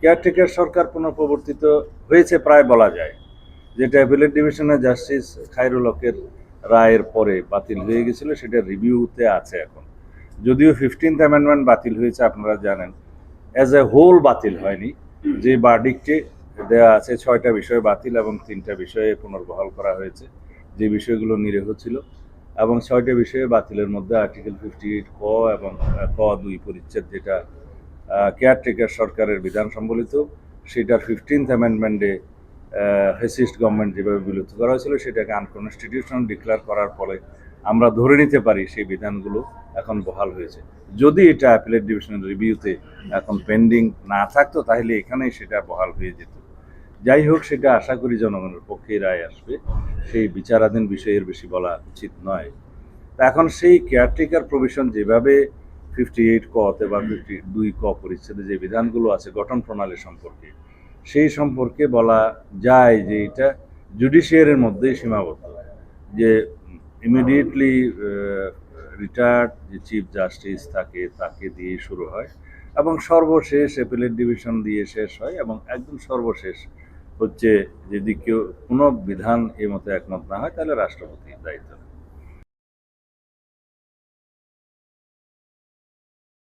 Caretaker সরকার পুনঃপ্রবর্তিত হয়েছে প্রায় বলা যায়। যেটা অ্যাপিলেট ডিভিশনের জাস্টিস খায়রুল হকের রায়ের পরে বাতিল হয়ে গেছিল, সেটা রিভিউতে আছে এখন। যদিও ফিফটিন্থ অ্যামেন্ডমেন্ট বাতিল হয়েছে, আপনারা জানেন। অ্যাজ এ হোল বাতিল হয়নি। যে বার্ডিকটে দেওয়া আছে, ছয়টা বিষয় বাতিল এবং তিনটা বিষয়ে পুনর্বহাল করা হয়েছে। যে বিষয়গুলো নিরীহ ছিল এবং ছয়টা বিষয়ে বাতিলের মধ্যে আর্টিকেল ফিফটি এইট ক এবং ক দুই পরিচ্ছেদ যেটা কেয়ারটেকার সরকারের বিধান সম্বলিত। সেটার ফিফটিন্থ অ্যামেন্ডমেন্টে ফেসিস্ট গভর্নমেন্ট যেভাবে বিলুপ্ত করা হয়েছিল, সেটাকে আনকনস্টিটিউশনাল ডিক্লেয়ার করার ফলে আমরা ধরে নিতে পারি সেই বিধানগুলো এখন বহাল হয়েছে। যদি এটা অ্যাপিলেট ডিভিশনাল রিভিউতে এখন পেন্ডিং না থাকতো, তাহলে এখানেই সেটা বহাল হয়ে যেত। যাই হোক, সেটা আশা করি জনগণের পক্ষে রায় আসবে। সেই বিচারাধীন বিষয়ের বেশি বলা উচিত নয়। তা এখন সেই কেয়ারটেকার প্রভিশন যেভাবে ফিফটি এইট কতে বা ফিফটি দুই ক পরিচ্ছেদে যে বিধানগুলো আছে গঠন প্রণালী সম্পর্কে সেই সম্পর্কে বলা যায় যে এটা জুডিশিয়ারের মধ্যেই সীমাবদ্ধ। যে ইমিডিয়েটলি রিটায়ার্ড যে চিফ জাস্টিস থাকে তাকে দিয়ে শুরু হয় এবং সর্বশেষ অ্যাপিলেট ডিভিশন দিয়ে শেষ হয় এবং একদম সর্বশেষ হচ্ছে যদি কেউ কোনো বিধান এই মতো একমত না হয় তাহলে রাষ্ট্রপতির দায়িত্ব।